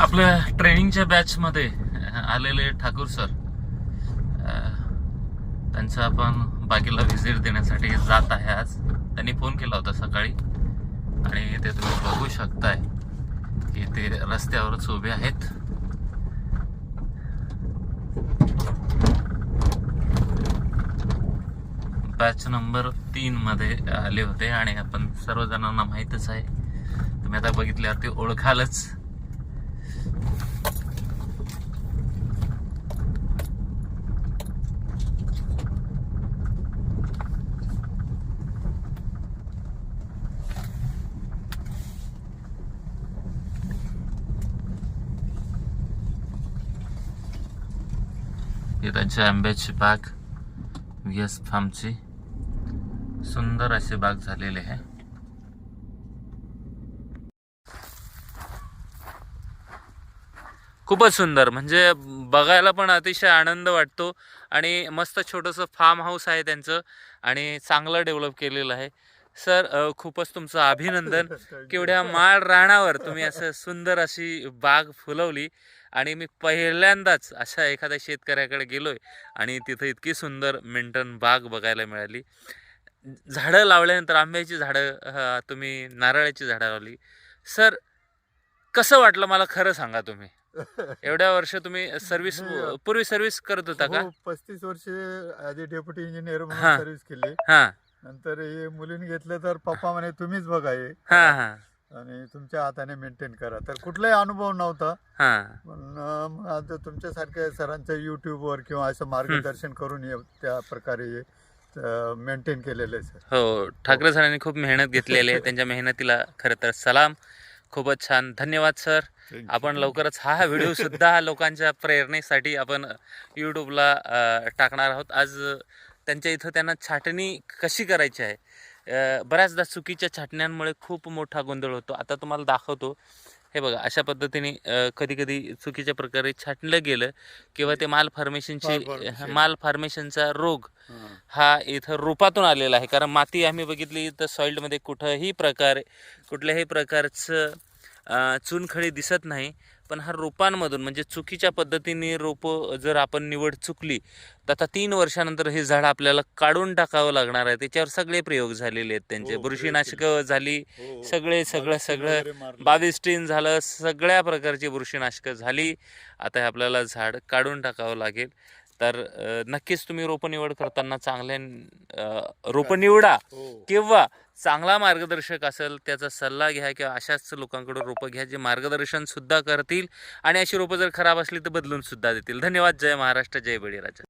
आपल्या ट्रेनिंगच्या बॅचमध्ये आलेले ठाकूर सर त्यांचं आपण बागेला व्हिजिट देण्यासाठी जात आहे आज. त्यांनी फोन केला होता सकाळी. आणि ते तुम्ही बघू शकताय की ते रस्त्यावरच उभे आहेत. बॅच नंबर तीन मध्ये आले होते आणि आपण सर्वजणांना माहीतच आहे. तुम्ही आता बघितल्यावरती ओळखालच. ही त्यांची आंब्याची बाग. व्ही एस फार्मची सुंदर अशी बाग झालेली आहे. खूपच सुंदर. म्हणजे बघायला पण अतिशय आनंद वाटतो. आणि मस्त छोटंसं फार्म हाऊस आहे त्यांचं. आणि चांगलं डेव्हलप केलेलं आहे. सर खूपच तुमचं अभिनंदन. केवढ्या माळ राणावर तुम्ही असं सुंदर अशी बाग फुलवली आणि मी पहिल्यांदाच अशा एखाद्या शेतकऱ्याकडे गेलोय आणि तिथं इतकी सुंदर मेंटन बाग बघायला मिळाली. झाडं लावल्यानंतर आंब्याची झाडं तुम्ही नारळाची झाडं लावली. सर कसं वाटलं मला खरं सांगा तुम्ही? एवढ्या वर्ष तुम्ही सर्व्हिस पूर्वी सर्व्हिस करत होता का? हो पस्तीस वर्ष डेप्युटी इंजिनियर. म्हणून सर्व्हिस केली. हा. नंतर हे मुलीने घेतलं तर पप्पा म्हणे तुम्हीच बघा हे. हा हा. आणि तुमच्या हाताने मेंटेन करा. तर कुठलाही अनुभव नव्हता. हा. पण अं, आता तुमच्यासारख्या सरांचं युट्यूबवर किंवा असं मार्गदर्शन करून हे त्या प्रकारे मेंटेन केलेलं आहे सर. हो ठाकरे सरांनी खूप मेहनत घेतलेली आहे. त्यांच्या मेहनतीला खरं तर सलाम. खूपच छान. धन्यवाद सर. आपण लवकरच हा व्हिडिओ सुद्धा लोकांच्या प्रेरणेसाठी आपण यूट्यूबला टाकणार आहोत. आज त्यांच्या इथं त्यांना छाटणी कशी करायची आहे? बऱ्याचदा चुकीच्या छाटण्यांमुळे खूप मोठा गोंधळ होतो. आता तुम्हाला दाखवतो. हे बघा अशा पद्धतीने कधी कधी चुकीच्या प्रकारे छाटलं गेलं किंवा ते माल फार्मेशनची. माल फार्मेशनचा रोग हा. इथं रोपातून आलेला आहे. कारण माती आम्ही बघितली तर सॉईलमध्ये कुठंही प्रकारे कुठल्याही प्रकारचं अं, चुनखडी दिसत नाही. पण हा रोपांमधून म्हणजे चुकीच्या पद्धतीने रोपं जर आपण निवड चुकली तर आता तीन वर्षानंतर हे झाड आपल्याला काढून टाकावं लागणार आहे. त्याच्यावर सगळे प्रयोग झालेले आहेत त्यांचे. हो, बुरशीनाशकं झाली हो, सगळे सगळं सगळं वगैरे मारले. बावीस टीन झालं सगळ्या प्रकारची बुरशीनाशकं झाली. आता हे आपल्याला झाड काढून टाकावं लागेल. तर नक्कीच तुम्ही रोपं निवड करताना चांगले अ, रोपं निवडा हो. किंवा चांगला मार्गदर्शक असेल त्याचा सल्ला घ्या किंवा अशाच लोकांकडून रोपं घ्या जे मार्गदर्शन सुद्धा करतील आणि अशी रोपं जर खराब असली तर बदलून सुद्धा देतील. धन्यवाद. जय महाराष्ट्र जय बळीराजा.